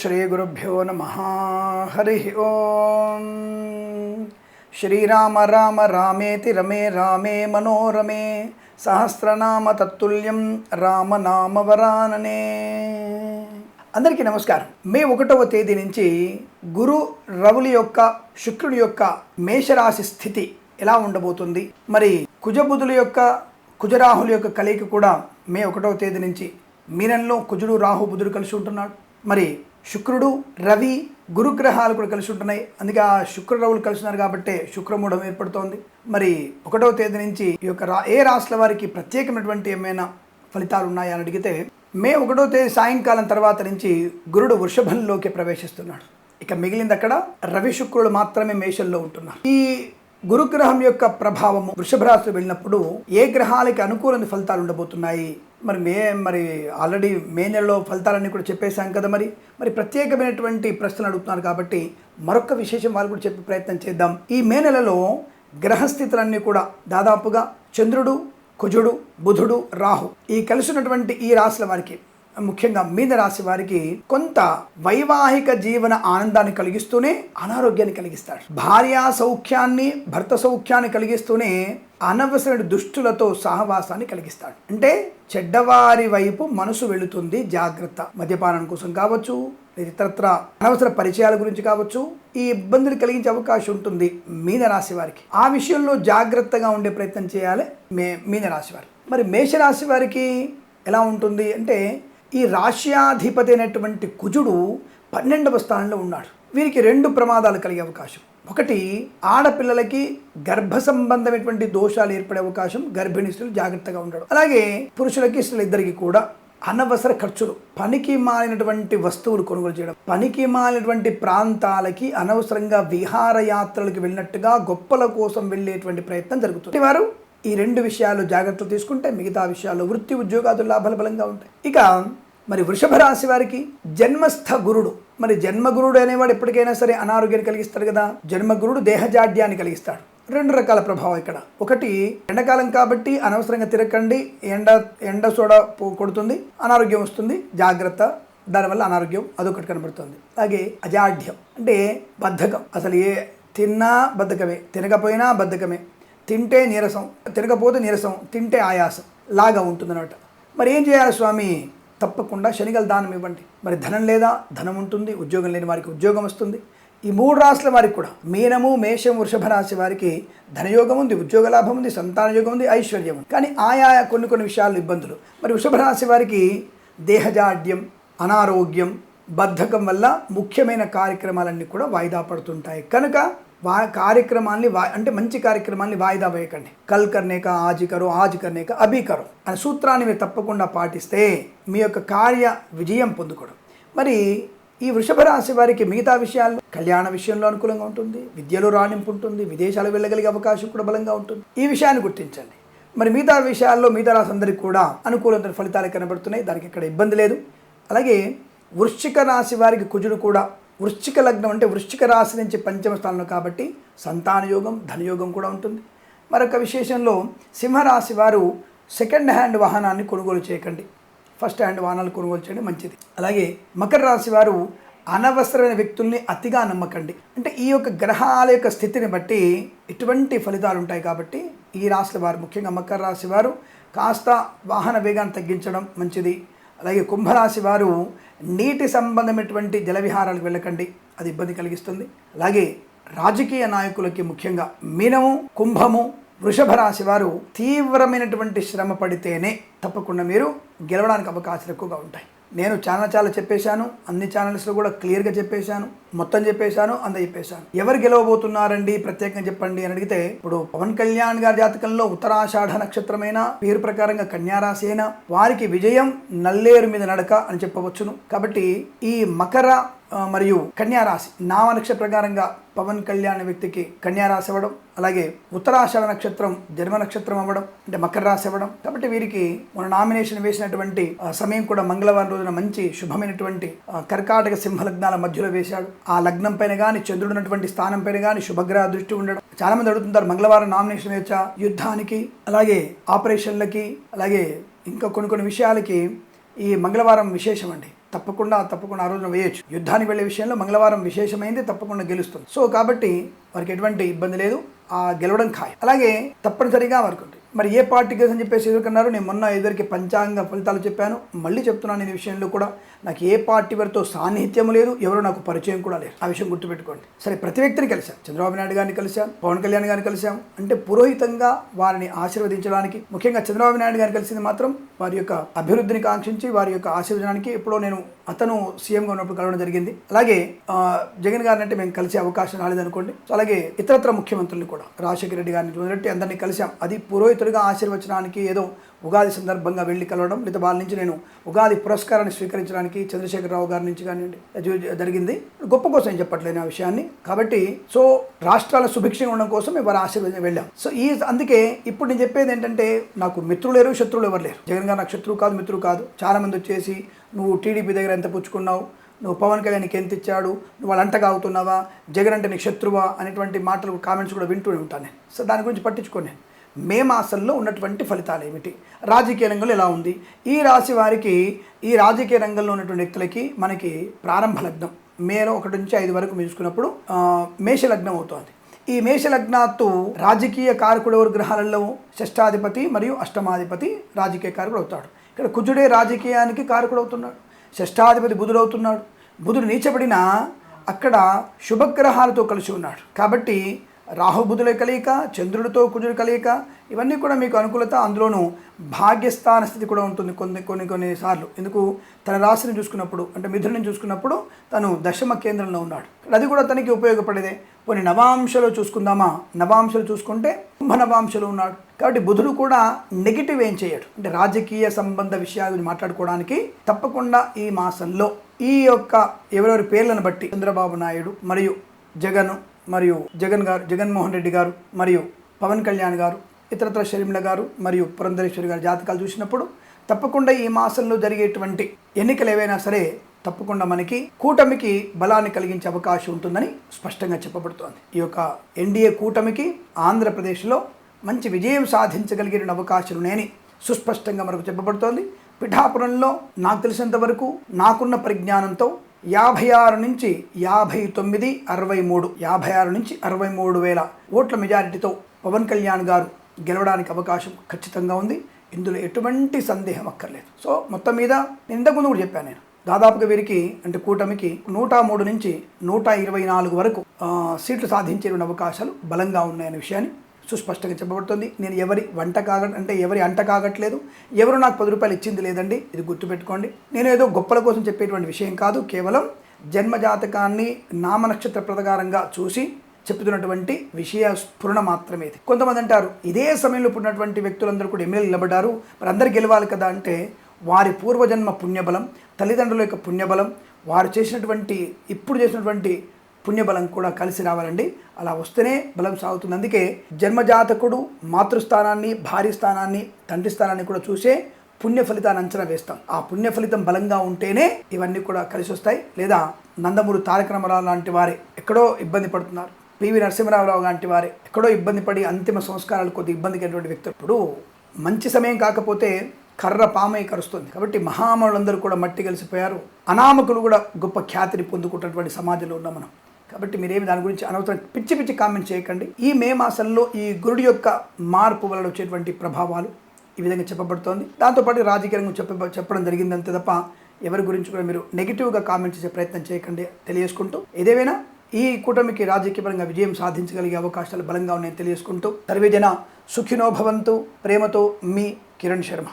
శ్రీ గురుభ్యో నమ. హరి ఓం. శ్రీరామ రామ రామేతి రమే రామే మనోరమే సహస్రనామ తత్తుల్యం రామనామ వరాననే. అందరికీ నమస్కారం. మే ఒకటవ తేదీ నుంచి గురు రవుల యొక్క శుక్రుడి యొక్క మేషరాశి స్థితి ఎలా ఉండబోతుంది? మరి కుజబుధుల యొక్క కుజరాహుల యొక్క కలయిక కూడా మే ఒకటవ తేదీ నుంచి మీనంలో కుజుడు రాహు బుధుడు కలిసి ఉంటున్నాడు. మరి శుక్రుడు రవి గురుగ్రహాలు కూడా కలిసి ఉంటున్నాయి. అందుకే ఆ శుక్ర రవులు కలిసినారు కాబట్టి శుక్రమూఢం ఏర్పడుతోంది. మరి ఒకటవ తేదీ నుంచి ఈ యొక్క రా ఏ రాశుల వారికి ప్రత్యేకమైనటువంటి ఏమైనా ఫలితాలు ఉన్నాయా అని అడిగితే మే ఒకటో తేదీ సాయంకాలం తర్వాత నుంచి గురుడు వృషభంలోకి ప్రవేశిస్తున్నాడు. ఇక మిగిలింది అక్కడ రవి శుక్రుడు మాత్రమే మేషంలో ఉంటున్నారు. ఈ గురుగ్రహం యొక్క ప్రభావము వృషభ రాశి వెళ్ళినప్పుడు ఏ గ్రహాలకి అనుకూలని ఫలితాలు ఉండబోతున్నాయి? మరి మే మరి ఆల్రెడీ మే నెలలో ఫలితాలన్నీ కూడా చెప్పేశాం కదా మరి. మరి ప్రత్యేకమైనటువంటి ప్రశ్నలు అడుగుతున్నారు కాబట్టి మరొక విశేషం వాళ్ళు కూడా చెప్పే ప్రయత్నం చేద్దాం. ఈ మే నెలలో గ్రహస్థితులన్నీ కూడా దాదాపుగా చంద్రుడు కుజుడు బుధుడు రాహు ఈ కలిసినటువంటి ఈ రాశుల వారికి ముఖ్యంగా మీన రాశి వారికి కొంత వైవాహిక జీవన ఆనందాన్ని కలిగిస్తూనే అనారోగ్యాన్ని కలిగిస్తాడు భార్య సౌఖ్యాన్ని భర్త సౌఖ్యాన్ని కలిగిస్తూనే అనవసరమైన దుష్టులతో సహవాసాన్ని కలిగిస్తాడు అంటే చెడ్డవారి వైపు మనసు వెళుతుంది జాగ్రత్త. మద్యపానం కోసం కావచ్చు ఇతరత్ర అనవసర పరిచయాల గురించి కావచ్చు ఈ ఇబ్బందులు కలిగించే అవకాశం ఉంటుంది మీనరాశి వారికి. ఆ విషయంలో జాగ్రత్తగా ఉండే ప్రయత్నం చేయాలి మే మీనరాశి వారికి మరి మేషరాశి వారికి ఎలా ఉంటుంది అంటే ఈ రాష్యాధిపతి అయినటువంటి కుజుడు పన్నెండవ స్థానంలో ఉన్నాడు. వీరికి రెండు ప్రమాదాలు కలిగే అవకాశం. ఒకటి ఆడపిల్లలకి గర్భ సంబంధమైనటువంటి దోషాలు ఏర్పడే అవకాశం గర్భిణీ స్త్రీలు జాగ్రత్తగా ఉండడం. అలాగే పురుషులకి స్త్రీలు ఇద్దరికి కూడా అనవసర ఖర్చులు పనికి మాలినటువంటి వస్తువులు కొనుగోలు చేయడం. పనికి మాలినటువంటి ప్రాంతాలకి అనవసరంగా విహారయాత్రలకు వెళ్ళినట్టుగా గొప్పల కోసం వెళ్ళేటువంటి ప్రయత్నం జరుగుతుంది. వారు ఈ రెండు విషయాలు జాగ్రత్తలు తీసుకుంటే మిగతా విషయాలు వృత్తి ఉద్యోగాదు లాభాలు బలంగా ఉంటాయి. ఇక మరి వృషభ రాశి వారికి జన్మస్థ గురుడు. మరి జన్మగురుడు అనేవాడు ఎప్పటికైనా సరే అనారోగ్యాన్ని కలిగిస్తాడు కదా. జన్మగురుడు దేహజాడ్యాన్ని కలిగిస్తాడు. రెండు రకాల ప్రభావం ఇక్కడ. ఒకటి ఎండాకాలం కాబట్టి అనవసరంగా తిరగండి ఎండ ఎండ సోడ కొడుతుంది. అనారోగ్యం వస్తుంది. జాగ్రత్త. దానివల్ల అనారోగ్యం అదొకటి కనబడుతుంది. అలాగే అజాఢ్యం అంటే బద్ధకం. అసలు ఏ తిన్నా బద్ధకమే. తినకపోయినా బద్ధకమే. తింటే నీరసం తినకపోతే నీరసం తింటే ఆయాసం లాగా ఉంటుందన్నమాట. మరి ఏం చేయాలి స్వామి? తప్పకుండా శనిగల దానం ఇవ్వండి. మరి ధనం లేదా? ధనం ఉంటుంది ఉద్యోగం లేని వారికి ఉద్యోగం వస్తుంది. ఈ మూడు రాశుల వారికి కూడా మీనము మేషం వృషభ రాశి వారికి ధనయోగం ఉంది ఉద్యోగ లాభం ఉంది సంతాన యోగం ఉంది ఐశ్వర్యం ఉంది. కానీ ఆయా కొన్ని కొన్ని విషయాలు ఇబ్బందులు. మరి వృషభ రాశి వారికి దేహజాడ్యం అనారోగ్యం బద్ధకం వల్ల ముఖ్యమైన కార్యక్రమాలన్నీ కూడా వాయిదా పడుతుంటాయి. కనుక వా కార్యక్రమాన్ని వా అంటే మంచి కార్యక్రమాన్ని వాయిదా వేయకండి. కల్ కర్నేక ఆజి కరో ఆజ్ కర్నేక అభి కరో అనే సూత్రాన్ని మీరు తప్పకుండా పాటిస్తే మీ యొక్క కార్య విజయం పొందుకోవడం. మరి ఈ వృషభ రాశి వారికి మిగతా విషయాల్లో కళ్యాణ విషయంలో అనుకూలంగా ఉంటుంది విద్యలో రాణింపు ఉంటుంది విదేశాలు వెళ్ళగలిగే అవకాశం కూడా బలంగా ఉంటుంది. ఈ విషయాన్ని గుర్తించండి. మరి మిగతా విషయాల్లో మిగతా రాశి అందరికీ కూడా అనుకూలమైన ఫలితాలు కనబడుతున్నాయి. దానికి ఇక్కడ ఇబ్బంది లేదు. అలాగే వృశ్చిక రాశి వారికి కుజుడు కూడా వృశ్చిక లగ్నం అంటే వృశ్చిక రాశి నుంచి పంచమ స్థానంలో కాబట్టి సంతాన యోగం ధనయోగం కూడా ఉంటుంది. మరొక విశేషంలో సింహరాశి వారు సెకండ్ హ్యాండ్ వాహనాన్ని కొనుగోలు చేయకండి. ఫస్ట్ హ్యాండ్ వాహనాలు కొనుగోలు చేయడం మంచిది. అలాగే మకర రాశి వారు అనవసరమైన వ్యక్తుల్ని అతిగా నమ్మకండి. అంటే ఈ యొక్క గ్రహాల యొక్క స్థితిని బట్టి ఎటువంటి ఫలితాలు ఉంటాయి కాబట్టి ఈ రాశుల వారు ముఖ్యంగా మకర రాశి వారు కాస్త వాహన వేగాన్ని తగ్గించడం మంచిది. అలాగే కుంభరాశి వారు నీటి సంబంధమైనటువంటి జలవిహారాలకు వెళ్ళకండి. అది ఇబ్బంది కలిగిస్తుంది. అలాగే రాజకీయ నాయకులకి ముఖ్యంగా మీనము కుంభము వృషభ రాశి వారు తీవ్రమైనటువంటి శ్రమ పడితేనే తప్పకుండా మీరు గెలవడానికి అవకాశాలు ఎక్కువగా ఉంటాయి. నేను చాలా చాలా చెప్పేశాను అన్ని ఛానల్స్లో కూడా క్లియర్గా చెప్పేశాను మొత్తం చెప్పేశాను అంద చెప్పేశాను. ఎవరు గెలవబోతున్నారండి? ప్రత్యేకంగా చెప్పండి అని అడిగితే ఇప్పుడు పవన్ కళ్యాణ్ గారి జాతకంలో ఉత్తరాషాఢ నక్షత్రమైన? పేరు ప్రకారంగా కన్యారాశి అయినా వారికి విజయం నల్లేరు మీద నడక అని చెప్పవచ్చును. కాబట్టి ఈ మకర మరియు కన్యారాశి. నామ ప్రకారంగా పవన్ కళ్యాణ్ వ్యక్తికి కన్యారాశి అవ్వడం అలాగే ఉత్తరాషాఢ నక్షత్రం జన్మ నక్షత్రం అవ్వడం అంటే మకర రాశి అవ్వడం. కాబట్టి వీరికి మన నామినేషన్ వేసినటువంటి ఆ, సమయం కూడా మంగళవారం రోజున మంచి శుభమైనటువంటి కర్కాటక సింహ లగ్నాల మధ్యలో వేశాడు. ఆ లగ్నం పైన కానీ చంద్రుడు ఉన్నటువంటి స్థానం పైన కానీ శుభగ్రహ దృష్టి ఉండడం. చాలా మంది అడుగుతుంటారు మంగళవారం నామినేషన్ వేచా యుద్ధానికి అలాగే ఆపరేషన్లకి అలాగే ఇంకా కొన్ని కొన్ని విషయాలకి ఈ మంగళవారం విశేషం అండి. తప్పకుండా తప్పకుండా ఆ రోజున వేయొచ్చు. యుద్ధానికి వెళ్ళే విషయంలో మంగళవారం విశేషమైంది తప్పకుండా గెలుస్తుంది. సో కాబట్టి వారికి ఎటువంటి ఇబ్బంది లేదు. ఆ గెలవడం ఖాయం. అలాగే తప్పనిసరిగా వారికి ఉంటుంది. మరి ఏ పార్టీ కేసు అని చెప్పేసి ఎదుర్కొన్నారు? నేను మొన్న ఎదురికి పంచాంగ ఫలితాలు చెప్పాను. మళ్ళీ చెప్తున్నాను ఈ విషయంలో కూడా నాకు ఏ పార్టీ వారితో సాన్నిహిత్యం లేదు ఎవరు నాకు పరిచయం కూడా లేదు. ఆ విషయం గుర్తుపెట్టుకోండి. సరే ప్రతి వ్యక్తిని కలిశాం. చంద్రబాబు నాయుడు గారిని కలిశాం పవన్ కళ్యాణ్ గారిని కలిశాం. అంటే పురోహితంగా వారిని ఆశీర్వదించడానికి ముఖ్యంగా చంద్రబాబు నాయుడు గారిని కలిసింది మాత్రం వారి యొక్క అభివృద్ధిని కాంక్షించి వారి యొక్క ఆశీర్వదనానికి ఎప్పుడో నేను అతను సీఎంగా ఉన్నప్పుడు కలవడం జరిగింది. అలాగే జగన్ గారిని అంటే మేము కలిసే అవకాశం రాలేదనుకోండి. అలాగే ఇతరత్ర ముఖ్యమంత్రులు కూడా రాజశేఖర రెడ్డి గారిని చూసినట్టు అందరినీ కలిశాం. అది పురోహితుడిగా ఆశీర్వచనానికి ఏదో ఉగాది సందర్భంగా వెళ్ళి కలవడం లేదా వాళ్ళ నుంచి నేను ఉగాది పురస్కారాన్ని స్వీకరించడానికి చంద్రశేఖరరావు గారి నుంచి కానివ్వండి జరిగింది. గొప్ప కోసం ఏం చెప్పట్లేను ఆ విషయాన్ని. కాబట్టి సో రాష్ట్రాల సుభిక్షంగా ఉండడం కోసం మేము వారి ఆశీర్వదం వెళ్ళాం. సో ఈ అందుకే ఇప్పుడు నేను చెప్పేది ఏంటంటే నాకు మిత్రులు లేరు శత్రువులు ఎవరు లేరు. జగన్ గారు నాకు శత్రువు కాదు మిత్రులు కాదు. చాలామంది వచ్చేసి నువ్వు టీడీపీ దగ్గర ఎంత పుచ్చుకున్నావు? నువ్వు పవన్ కళ్యాణ్కి ఎంత ఇచ్చాడు? నువ్వు వాళ్ళ అంటగా అవుతున్నావా? జగన్ అంటే నీకు శత్రువా? అనేటువంటి మాటలు కామెంట్స్ కూడా వింటూనే ఉంటాను నేను. సో దాని గురించి పట్టించుకోండి మే మాసంలో ఉన్నటువంటి ఫలితాలు ఏమిటి? రాజకీయ రంగంలో ఎలా ఉంది? ఈ రాశి వారికి ఈ రాజకీయ రంగంలో ఉన్నటువంటి వ్యక్తులకి మనకి ప్రారంభ లగ్నం. మేలో ఒకటి నుంచి ఐదు వరకు మీరు మేష లగ్నం అవుతోంది. ఈ మేషలగ్నాత్తు రాజకీయ కారకుడు ఎవరు? గ్రహాలలో షష్టాధిపతి మరియు అష్టమాధిపతి రాజకీయ కారకుడు అవుతాడు. ఇక్కడ కుజుడే రాజకీయానికి కారకుడు అవుతున్నాడు. షష్టాధిపతి బుధుడు అవుతున్నాడు. బుధుడు నీచబడిన అక్కడ శుభగ్రహాలతో కలిసి ఉన్నాడు. కాబట్టి రాహుబుధుల కలయిక చంద్రుడితో కుజుడు కలయిక ఇవన్నీ కూడా మీకు అనుకూలత. అందులోనూ భాగ్యస్థాన స్థితి కూడా ఉంటుంది కొన్ని కొన్ని కొన్నిసార్లు ఎందుకు? తన రాశిని చూసుకున్నప్పుడు అంటే మిథుని చూసుకున్నప్పుడు తను దశమ కేంద్రంలో ఉన్నాడు. అది కూడా తనకి ఉపయోగపడేదే. కొన్ని నవాంశలు చూసుకుందామా? నవాంశలు చూసుకుంటే కుంభ నవాంశలు ఉన్నాడు. కాబట్టి బుధుడు కూడా నెగిటివ్ ఏం చేయడు. అంటే రాజకీయ సంబంధ విషయాలు మాట్లాడుకోవడానికి తప్పకుండా ఈ మాసంలో ఈ యొక్క ఎవరెవరి పేర్లను బట్టి చంద్రబాబు నాయుడు మరియు జగన్ మరియు జగన్ గారు జగన్మోహన్ రెడ్డి గారు మరియు పవన్ కళ్యాణ్ గారు ఇతరత్ర షర్మిల గారు మరియు పురంధరేశ్వరి గారి జాతకాలు చూసినప్పుడు తప్పకుండా ఈ మాసంలో జరిగేటువంటి ఎన్నికలు ఏవైనా సరే తప్పకుండా మనకి కూటమికి బలాన్ని కలిగించే అవకాశం ఉంటుందని స్పష్టంగా చెప్పబడుతోంది. ఈ యొక్క ఎన్డీఏ కూటమికి ఆంధ్రప్రదేశ్లో మంచి విజయం సాధించగలిగిన అవకాశాలు ఉన్నాయని సుస్పష్టంగా మనకు చెప్పబడుతోంది. పిఠాపురంలో నాకు తెలిసినంత వరకు నాకున్న పరిజ్ఞానంతో యాభై ఆరు నుంచి యాభై తొమ్మిది అరవై మూడు యాభై ఆరు నుంచి అరవై మూడు వేల ఓట్ల మెజారిటీతో పవన్ కళ్యాణ్ గారు గెలవడానికి అవకాశం ఖచ్చితంగా ఉంది. ఇందులో ఎటువంటి సందేహం అక్కర్లేదు. సో మొత్తం మీద నేను ఇంతకుముందు కూడా చెప్పాను నేను. దాదాపుగా వీరికి అంటే కూటమికి నూట మూడు నుంచి నూట ఇరవై నాలుగు వరకు సీట్లు సాధించే అవకాశాలు బలంగా ఉన్నాయనే విషయాన్ని సుస్పష్టంగా చెప్పబడుతుంది. నేను ఎవరి వంట కాగ అంటే ఎవరి అంట కాగట్లేదు. ఎవరు నాకు పది రూపాయలు ఇచ్చింది లేదండి. ఇది గుర్తుపెట్టుకోండి. నేను ఏదో గొప్పల కోసం చెప్పేటువంటి విషయం కాదు. కేవలం జన్మజాతకాన్ని నామ నక్షత్ర ప్రకారంగా చూసి చెప్తున్నటువంటి విషయ స్ఫురణ మాత్రమే ఇది. కొంతమంది అంటారు ఇదే సమయంలో పుట్టినటువంటి వ్యక్తులందరూ కూడా ఎమ్మెల్యే నిలబడ్డారు. మరి అందరు గెలవాలి కదా అంటే వారి పూర్వజన్మ పుణ్యబలం తల్లిదండ్రుల యొక్క పుణ్యబలం వారు చేసినటువంటి ఇప్పుడు చేసినటువంటి పుణ్యబలం కూడా కలిసి రావాలండి. అలా వస్తేనే బలం సాగుతుంది. అందుకే జన్మజాతకుడు మాతృస్థానాన్ని భార్య స్థానాన్ని తండ్రి స్థానాన్ని కూడా చూసే పుణ్య ఫలితాన్ని అంచనా వేస్తాం. ఆ పుణ్య ఫలితం బలంగా ఉంటేనే ఇవన్నీ కూడా కలిసి వస్తాయి. లేదా నందమూరి తారక రామారావు లాంటి వారే ఎక్కడో ఇబ్బంది పడుతున్నారు. పివి నరసింహరావు లాంటి వారే ఎక్కడో ఇబ్బంది పడి అంతిమ సంస్కారాలు కొద్ది ఇబ్బందికైనటువంటి వ్యక్తి ఇప్పుడు మంచి సమయం కాకపోతే కర్ర పామై కరుస్తుంది. కాబట్టి మహామనులందరూ కూడా మట్టి కలిసిపోయారు. అనామకులు కూడా గొప్ప ఖ్యాతిని పొందుకుంటున్నటువంటి సమాజంలో ఉన్నాం మనం. కాబట్టి మీరేమి దాని గురించి అనవసరం పిచ్చి పిచ్చి కామెంట్ చేయకండి. ఈ మే మాసంలో ఈ గురుడి యొక్క మార్పు వలన వచ్చేటువంటి ప్రభావాలు ఈ విధంగా చెప్పబడుతోంది. దాంతోపాటు రాజకీయంగా చెప్ప చెప్పడం జరిగింది అంతే తప్ప ఎవరి గురించి కూడా మీరు నెగిటివ్గా కామెంట్ చేసే ప్రయత్నం చేయకండి తెలియజేసుకుంటూ. ఏదేమైనా ఈ కూటమికి రాజకీయపరంగా విజయం సాధించగలిగే అవకాశాలు బలంగా ఉన్నాయని తెలియజేసుకుంటూ. సర్వేజన సుఖినో భవంతు. ప్రేమతో మీ కిరణ్ శర్మ.